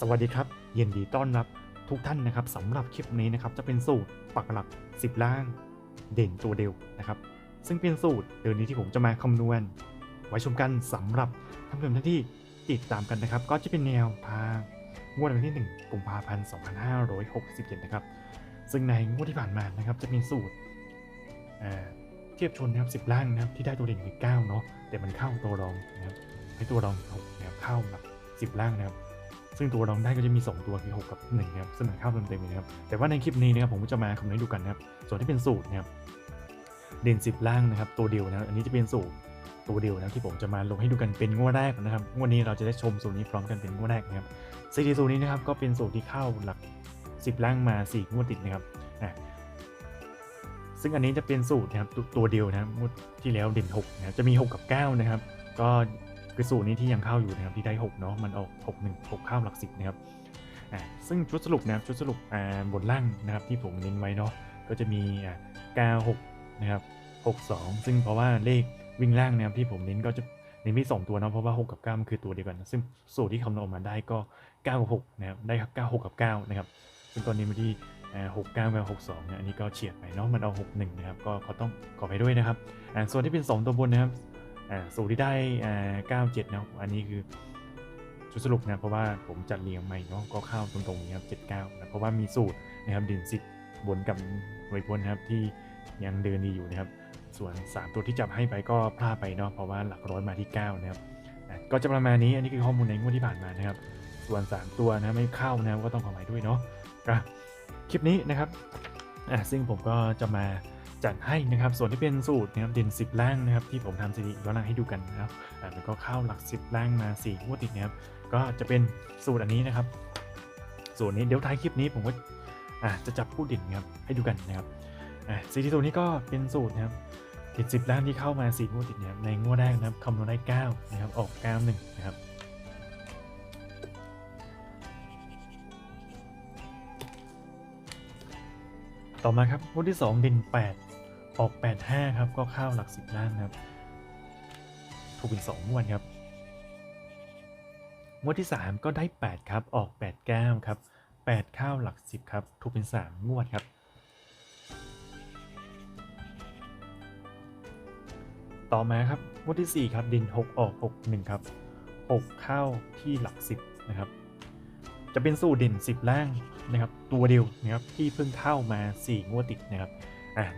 สวัสดีครับยินดีต้อนรับทุกท่านนะครับสำหรับคลิปนี้นะครับจะเป็นสูตรปักหลัก 10 ล่าง เด่นตัวเดียวนะครับ ซึ่งเป็นสูตรเดือนนี้ที่ผมจะมาคำนวณ ไว้ชมกันสำหรับท่านผู้ชมท่านที่ติดตามกันนะครับ ก็จะเป็นแนวทางงวดวันที่ 1กุมภาพันธ์2567 นะครับ ซึ่งในงวดที่ผ่านมานะครับจะมีสูตรเเทียบชนนะครับ10 ล่างนะครับที่ได้ตัวเด่นคือ9เนาะแต่มันเข้าตัวรองนะครับให้ตัวรอง6นะครับเข้าหลัก10 ล่างนะครับ ซึ่งตัวรองได้ก็จะมี 2 ตัวคือ6กับ1นะครับซึ่งมันเข้าเต็มๆเลยนะครับแต่ว่าในคลิปนี้นะครับผมก็จะมาคำนวณดูกันนะครับส่วนที่เป็นสูตรนะครับเด่น 10 ล่างนะครับตัวเดียวนะอันนี้จะเป็นสูตรตัวเดียวนะที่ผมจะมาลงให้ดูกันเป็นงวดแรกนะครับงวดนี้เราจะได้ชมสูตรนี้พร้อมกันเป็นงวดแรกนะครับซีดีสูตรนี้นะครับก็เป็นสูตรที่เข้าหลัก 10 ล่างมา 4 งวดติดนะครับอะซึ่งอันนี้จะเป็นสูตรนะครับตัวเดียวนะงวดที่แล้วเด่น6นะจะมี 6 กับ 9 นะครับ ก็ คือสูตรนี้ที่ยังเข้าอยู่นะครับที่ได้6เนาะมันออก6 1 6เข้าหลัก10นะครับอะซึ่งชุดสรุปนะครับชุดสรุปอ่าบนล่างนะครับที่ผมเน้นไว้เนาะก็จะมีอ่า9 6นะครับ6 2ซึ่งเพราะว่าเลขวิ่งล่างนะครับที่ผมเน้นก็จะเน้นที่2ตัวเนาะเพราะว่า 6 กับ9มันคือตัวเดียวกัน ซึ่งสูตรที่คำนวณออกมาได้ก็ 9 กับ6นะครับได้ครับ9 6 กับ9นะครับซึ่งตอนนี้มาที่หกเก้ากับหกสองเนี่ยอันนี้ก็เฉียดไปเนาะมันเอาหกหนึ่งนะครับก็ขอต้องขอไปด้วยนะครับอ่าส่วนที่เป็น 2 ตัวบนนะครับ สูตรที่ได้อ่าเก้าเจ็ดนะอันนี้คือชุดสรุปนะเพราะว่าผมจัดเรียงใหม่เนาะก็เข้าตรงๆนี้ครับเจ็ดเก้านะเพราะว่ามีสูตรนะครับเด่นสิบบนกับไวยพนนะครับที่ยังเดินดีอยู่นะครับ ส่วน 3 ตัวที่จับให้ไปก็พลาดไปเนาะเพราะว่าหลักร้อยมาที่ 9 นะครับก็จะประมาณนี้อันนี้คือข้อมูลในงวดที่ผ่านมานะครับ ส่วน 3 ตัวนะไม่เข้านะก็ต้องขอหมายด้วยเนาะคลิปนี้นะครับซึ่งผมก็จะมา จัดให้นะครับ ส่วนที่เป็นสูตรนะครับเด่น 10ล่างนะครับ ที่ผมทำสถิติย้อนหลังให้ดูกันนะครับอะมันก็เข้าหลัก 10ล่างมา4งวดติดนะครับ ก็จะเป็นสูตรอันนี้นะครับส่วนนี้เดี๋ยวท้ายคลิปนี้ผมก็อะจะจับผู้เด่นนะครับให้ดูกันนะครับอะซีทีสูตรนี้ก็เป็นสูตรนะครับติด10ล่างที่เข้ามา4งวดติดนะครับในงวดแรกนะครับคำนวณได้ 9 นะครับ ออก 91 นะครับต่อมาครับงวดที่ 2 เด่น8 ออก 85 ครับ ก็เข้าหลัก10ล่างนครับ ถูกเป็น2งวดครับ งวดที่ 3 ก็ได้ 8 ครับ ออก 89 ครับ 8 เข้าหลัก 10 ครับ ถูกเป็น 3 งวดครับ ต่อมาครับ งวดที่ 4 ครับด่น6 ออก 61 ครับ 6 เข้าที่หลัก 10 นะครับ จะเป็นสูตรเด่น 10 ล่างนะครับ ตัวเดียวนะครับ ที่เพิ่งเข้ามา 4 งวดติดนะครับ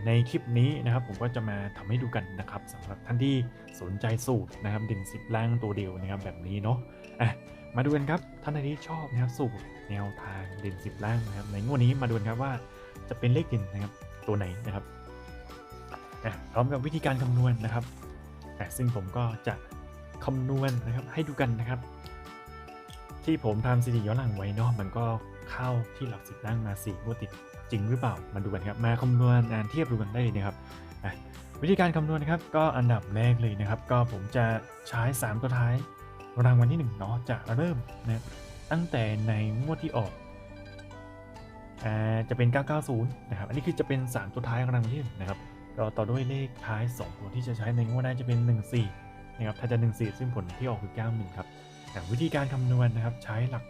ในคลิปนี้นะครับผมก็จะมาทำให้ดูกันนะครับสำหรับท่านที่สนใจสูตรนะครับเด่น10ล่างตัวเดียวนะครับแบบนี้เนาะอะมาดูกันครับท่านใดที่ชอบนะครับสูตรแนวทางเด่น10ล่างนะครับในงวดนี้มาดูกันครับว่าจะเป็นเลขเด่นนะครับตัวไหนนะครับอะพร้อมกับวิธีการคำนวณนะครับอะซึ่งผมก็จะคำนวณนะครับให้ดูกันนะครับ ที่ผมทำสถิติย้อนหลังไว้เนาะมันก็เข้าที่หลักสิบล่างมา4งวดติด จริงหรือเปล่ามาดูกันครับมาคำนวณอ่านเทียบดูกันได้เลยนะครับวิธีการคำนวณนะครับก็อันดับแรกเลยนะครับ ก็ผมจะใช้ 3 ตัวท้ายรางวัลที่1เนาะจะเริ่มนะครับตั้งแต่ในงวดที่ออกอ่าจะเป็น 990 นะครับ อันนี้คือจะเป็น 3 ตัวท้ายรางวัลที่1นะครับก็ต่อด้วยเลขท้าย 2 ตัวที่จะใช้ในงวดหน้าจะเป็น 14นะครับถ้าจะ 14 ซึ่งผลที่ออกคือ 91 ครับอ่วิธีการคำนวณนะครับใช้หลัก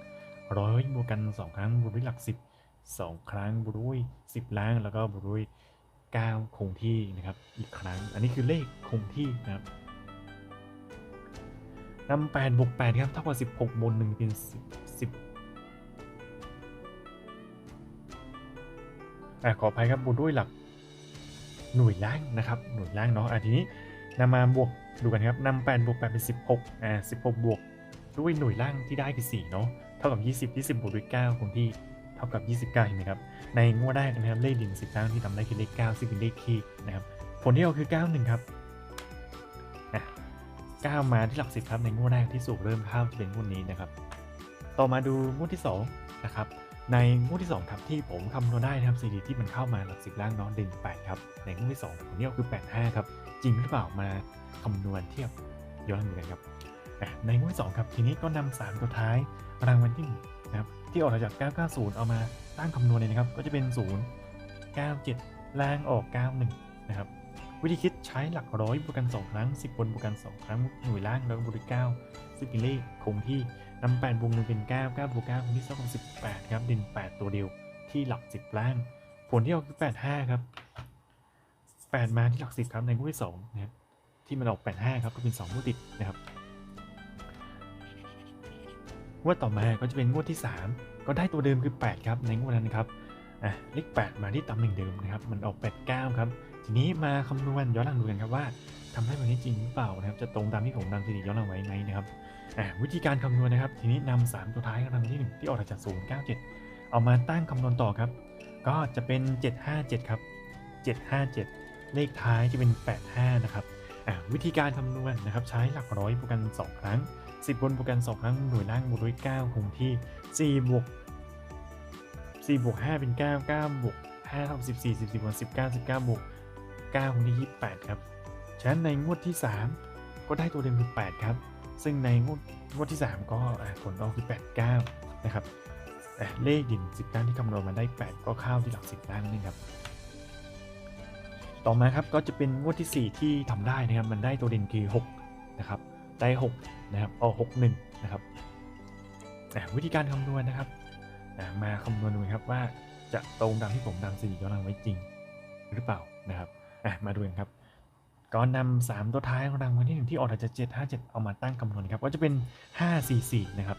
ร้อยบวกกัน 2 ครั้งบวกด้วยหลัก 10 2 ครั้งบวกด้วย10 ล้างแล้วก็บวกด้วย9คงที่นะครับอีกครั้ง อันนี้คือเลขคงที่นะครับนำ8บวก8ครับเท่ากับ 16บน1เป็น10 10อะขออภัยครับบวกด้วยหลักหน่วยล่างนะครับ หน่วยล่างเนาะอะทีนี้นำมาบวกดูกันครับนำ8บวก8เป็น16อ่า16บวกด้วยหน่วยล่างที่ได้คือ4เนาะเท่ากับ20 20บวกด้วย9คงที่ เท่ากับ 29เห็นไหมครับ ในงวดแรกนะครับเลขดิน10ล่างที่ทำได้คือเลข9ซึ่งเป็นเลขคีนะครับผลที่ออกคือ 91 ครับอะ9มาที่หลัก10ครับในงวดแรกที่สูบเริ่มข้าจะเป็นงวดนี้นะครับ ต่อมาดูงวดที่2นะครับในงวดที่2ครับที่ผมคำนวณได้นะครับซีดีที่มันเข้ามาหลัก10ล่างนาะเด่น8ครับในงวดที่2ผลที่ออกคือ 85 ครับ จริงหรือเปล่ามาคำนวณเทียบย้อนหลังกันครับอะในงวดที่สองครับทีนี้ก็นำสามตัวท้ายรางวัลที่หนึ่งนะครับ ที่ออกมาจาก 990 เอามาตั้งคำนวณเลยนะครับ ก็จะเป็น 0 97 ล่างออก 91 นะครับ วิธีคิดใช้หลักร้อยบวกกัน 2 ครั้ง 10 บนบวกกัน 2 ครั้ง หน่วยล่างแล้วก็บวกด้วย 9 ซึ่งเป็นเลขคงที่นำ8บวกหนึ่งเป็น 9 9บวก9คนที่2ของ18 ครับเด่น8 ตัวเดียวที่หลัก 10 ล่าง ผลที่ออกคือ 85 ครับ 8 มาที่หลัก 10 ครับในงวดที่2นะครับที่มันออก 85 ครับก็เป็น2งวดติดนะครับ งวดต่อมาก็จะเป็นงวดที่ 3 ก็ได้ตัวเดิมคือ 8 ครับ ในงวดนั้นครับอะเลข8มาที่ตำแหน่งเดิมนะครับ มันออก 89 ครับ ทีนี้มาคำนวณย้อนหลังดูกันครับว่าทำให้แบบนี้จริงหรือเปล่านะครับ จะตรงตามที่ผมนำสถิติย้อนหลังไว้ไหมนะครับอะวิธีการคำนวณนะครับ ทีนี้นำ3ตัวท้ายรางวัลที่ 1 ที่ออกจาก0 9 7 เอามาตั้งคำนวณต่อครับ ก็จะเป็น 757 ครับ 757 เลขท้ายจะเป็น 85 นะครับอะวิธีการคำนวณนะครับ ใช้หลักร้อยบวกกัน 2 ครั้ง 10 บนบวกกัน2ครั้งหน่วยล่างบวกด้วย9คงที่4บวก4บวก5เป็น 9 9บวก5เท่ากับ14 14บวก19 19บวก9คงที่28ครับ ฉะนั้นในงวดที่ 3 ก็ได้ตัวเดิมคือ8ครับ ซึ่งในงวดงวดที่ 3 ก็ผลออกคือ 89 นะครับเลขดิน10ด้านที่คำนวณมาได้ 8 ก็เข้าที่หลัก10ด้านนั่นเองครับต่อมาครับก็จะเป็นงวดที่ 4 ที่ทำได้นะครับมันได้ตัวเด่นคือ6นะครับ ได้6นะครับออก61นะครับวิธีการคำนวณนะครับมาคำนวณดูครับว่าจะตรงตามที่ผมนำสถิติย้อนหลังไว้จริงหรือเปล่านะครับมาดูกันครับก่อนนำสามตัวท้ายของรางวัลที่หนึ่งที่ออกจากเจ็ดห้าเจ็ดเอามาตั้งคำนวณครับก็จะเป็นห้าสี่สี่นะครับ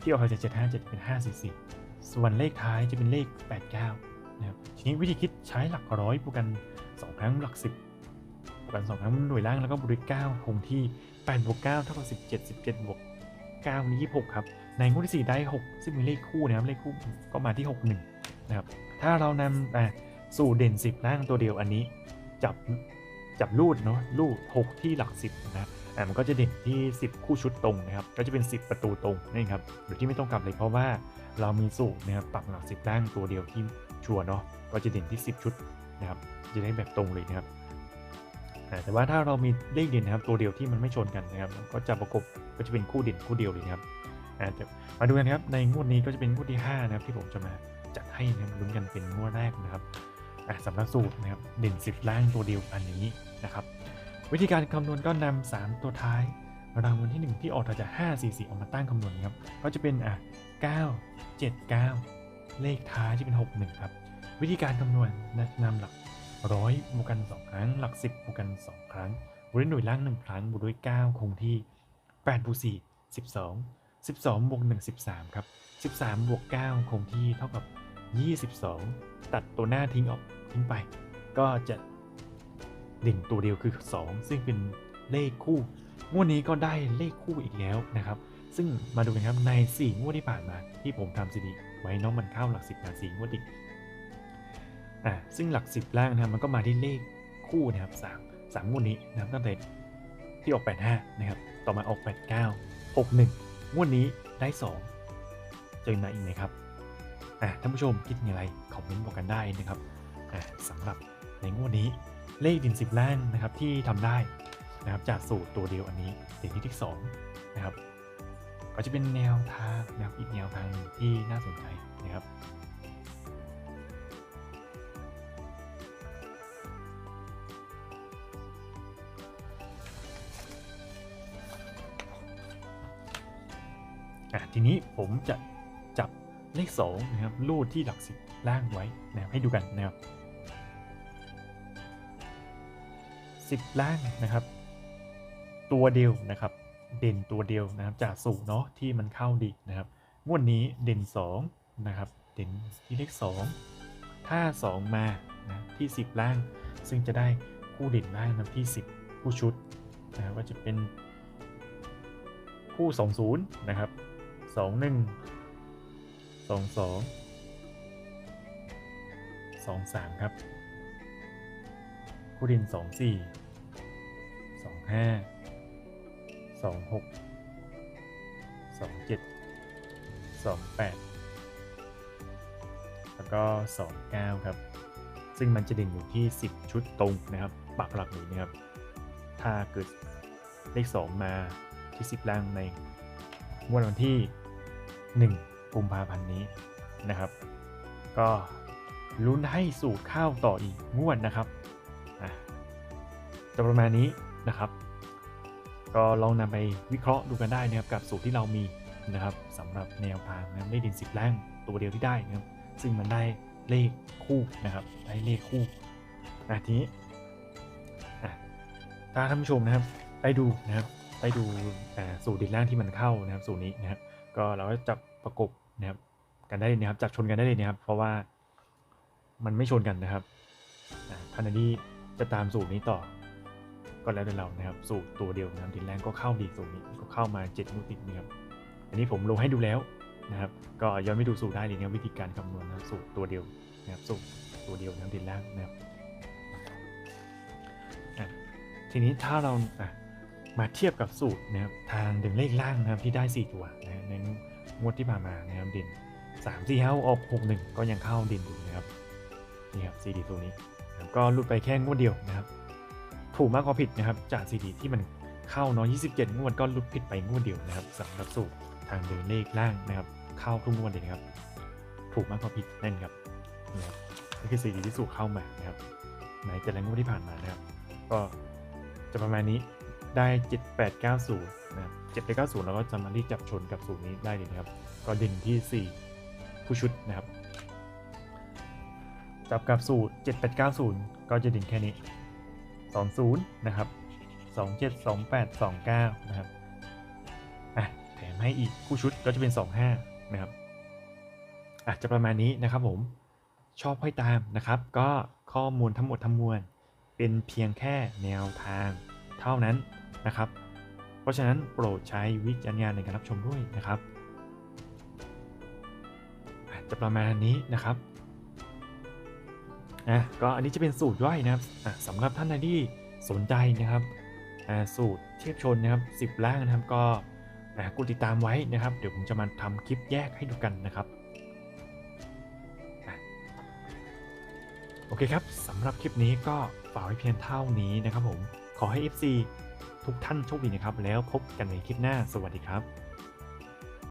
ที่ออกจากเจ็ดห้าเจ็ดเป็นห้าสี่สี่ส่วนเลขท้ายจะเป็นเลขแปดเก้านะครับทีนี้วิธีคิดใช้หลักร้อยบวกกันสองครั้งหลักสิบบวกกันสองครั้งหน่วยล่างแล้วก็บวกด้วยเก้าคงที่ แปดบวกเก้าเท่ากับสิบเจ็ดสิบเจ็ดบวกเก้านี้ยี่สิบหกครับ ในงวดที่สี่ได้หกซึ่งเป็นเลขคู่นะครับ เลขคู่ก็มาที่หกหนึ่งนะครับ ถ้าเรานำสู่เด่นสิบล่างตัวเดียวอันนี้ จับจับรูดเนาะรูด 6 ที่หลัก 10 นะครับอ่ามันก็จะเด่นที่ 10 คู่ชุดตรงนะครับ ก็จะเป็น 10 ประตูตรงนี่ครับโดยที่ไม่ต้องกลับเลยเพราะว่าเรามีสูตรนะครับปักหลัก 10 ล่างตัวเดียวที่ชัวร์เนาะก็จะเด่นที่ 10 ชุดนะครับจะได้แบบตรงเลยนะครับ แต่ว่าถ้าเรามีเลขเด่นนะครับตัวเดียวที่มันไม่ชนกันนะครับ ก็จะประกบก็จะเป็นคู่เด่นคู่เดียวเลยครับอ่าแต่มาดูกันครับในงวดนี้ก็จะเป็นงวดที่5นะครับที่ผมจะมาจัดให้นะครับลุ้นกันเป็นงวดแรกนะครับสำหรับสูตรนะครับเด่น 10 ล่างตัวเดียวอันนี้นะครับ วิธีการคำนวณก็นำ3ตัวท้ายรางวัลที่ 1 ที่ออกจาก5 4 4เอามาตั้งคำนวณครับก็จะเป็นอะ9 7 9 เลขท้ายจะเป็น 6 1 ครับ วิธีการคำนวณนะนำหลัก ร้อยบวกกัน 2 ครั้ง หลัก 10บวกกัน 2 ครั้งบวกด้วยหน่วยล่าง 1 ครั้งบวกด้วย 9 คงที่8บวก4 12 12บวก1 13 ครับ 13บวก9คงที่เท่ากับ 22 ตัดตัวหน้าทิ้งออกทิ้งไป ก็จะเด่นตัวเดียวคือ 2 ซึ่งเป็นเลขคู่ งวดนี้ก็ได้เลขคู่อีกแล้วนะครับ ซึ่งมาดูกันครับใน 4 งวดที่ผ่านมา ที่ผมทำสิริไว้น้องมันเข้าหลัก10นะ4งวดติด อ่าซึ่งหลัก 10 ล่างนะครับมันก็มาที่เลขคู่นะครับ3 3งวดนี้นะครับตั้งแต่ที่ออก 85 นะครับ ต่อมาออก 89 61 งวดนี้ได้ 2 เจอมาอีกไหมครับอะท่านผู้ชมคิดอย่างไรคอมเมนต์บอกกันได้นะครับอะสำหรับในงวดนี้เลขดินสิบล้านนะครับที่ทำได้นะครับจากสูตรตัวเดียวอันนี้เด่นที่ที่สองนะครับก็จะเป็นแนวทางนะครับอีกแนวทางที่น่าสนใจนะครับ อะทีนี้ผมจะจับเลข2นะครับรูดที่หลักสิบล่างไว้นะครับให้ดูกันนะครับสิบล่างนะครับ ตัวเดียวนะครับ เด่นตัวเดียวนะครับจากสูตรเนาะที่มันเข้าดีนะครับงวดนี้เด่น2นะครับเด่นที่เลข 2 ถ้า 2 มานะที่ 10 ล่าง ซึ่งจะได้คู่เด่นล่างนะที่ 10 คู่ชุดนะว่าจะเป็นคู่ 20 นะครับ สองหนึ่งสองสองสองสามครับ คู่ดินสองสี่สองห้าสองหกสองเจ็ดสองแปดแล้วก็สองเก้าครับ ซึ่งมันจะเด่นอยู่ที่สิบชุดตรงนะครับ ปักหลักนี้เนะครับ ถ้าเกิดเลขงมาที่สิบล่างใน งวดวันที่ 1 กุมภาพันธ์นี้นะครับ ก็ลุ้นให้สูตรข้าวต่ออีกงวดนะครับจะประมาณนี้นะครับ ก็ลองนำไปวิเคราะห์ดูกันได้นะครับกับสูตรที่เรามีนะครับสำหรับแนวทางนะครับเลขเด่นสิบล่างตัวเดียวที่ได้นะครับ ซึ่งมันได้เลขคู่นะครับ ได้เลขคู่อะทีนี้ถ้าท่านผู้ชมนะครับ ได้ดูนะครับ ได้ดูสูตรด่นล่างที่มันเข้านะครับสูตรนี้นะครับก็เราก็จับประกบนะครับกันได้เลยนะครับจับชนกันได้เลยนะครับ เพราะว่ามันไม่ชนกันนะครับอ่าท่านที่จะตามสูตรนี้ต่อ ก็แล้วแต่เรานะครับ สูตรตัวเดียวนะครับทีแรกก็เข้าดีสูตรนี้ก็เข้ามา7งวดติดนะครับอันนี้ผมลงให้ดูแล้วนะครับ ก็ย้อนไปดูสูตรได้เลยนะครับวิธีการคำนวณนะครับ สูตรตัวเดียวนะครับ สูตรตัวเดียวนะครับทีแรกนะครับทีนี้ถ้าเราอะ มาเทียบกับสูตรนะครับทางเด่นเลขล่างนะครับที่ได้ 4 ตัวนะในงวดที่ผ่านมานะครับเด่น3 4 5ออก6 1 ก็ยังเข้าเด่นอยู่นะครับนี่ครับซีดีตัวนี้นะก็หลุดไปแค่งวดเดียวนะครับ ถูกมากกว่าผิดนะครับ จากซีดีที่มันเข้าเนาะ27 งวดก็หลุดผิดไปงวดเดียวนะครับสำหรับสูตรทางเดินเลขล่างนะครับ เข้าทุกงวดเลยนะครับ ถูกมากกว่าผิดนั่นครับนี่ครับนี่คือซีดีที่สูตรเข้ามานะครับในแต่ละงวดที่ผ่านมานะครับ ก็จะประมาณนี้ ได้ 7890 นะครับ 7890 แล้วก็จะมาที่จับชนกับสูตรนี้ได้เลยนะครับ ก็เด่นที่ 4 ผู้ชุดนะครับ จับกับสูตร 7890 ก็จะเด่นแค่นี้ 20 นะครับ 27 28 29 นะครับ อะ แถมให้อีกคู่ชุดก็จะเป็น 25 นะครับอะจะประมาณนี้นะครับผม ชอบให้ตามนะครับ ก็ข้อมูลทั้งหมดทั้งมวลเป็นเพียงแค่แนวทางเท่านั้น นะครับ เพราะฉะนั้นโปรดใช้วิจารณญาณในการรับชมด้วยนะครับจะประมาณนี้นะครับอะก็อันนี้จะเป็นสูตรย่อยนะครับอะสำหรับท่านใดที่สนใจนะครับอ่าสูตรเทียบชนนะครับ10ล่างนะครับก็อะกดติดตามไว้นะครับ เดี๋ยวผมจะมาทำคลิปแยกให้ดูกันนะครับโอเคครับสำหรับคลิปนี้ก็ฝากไว้เพียงเท่านี้นะครับผม ขอให้ FC ทุกท่านโชคดีนะครับ แล้วพบกันในคลิปหน้าสวัสดีครับ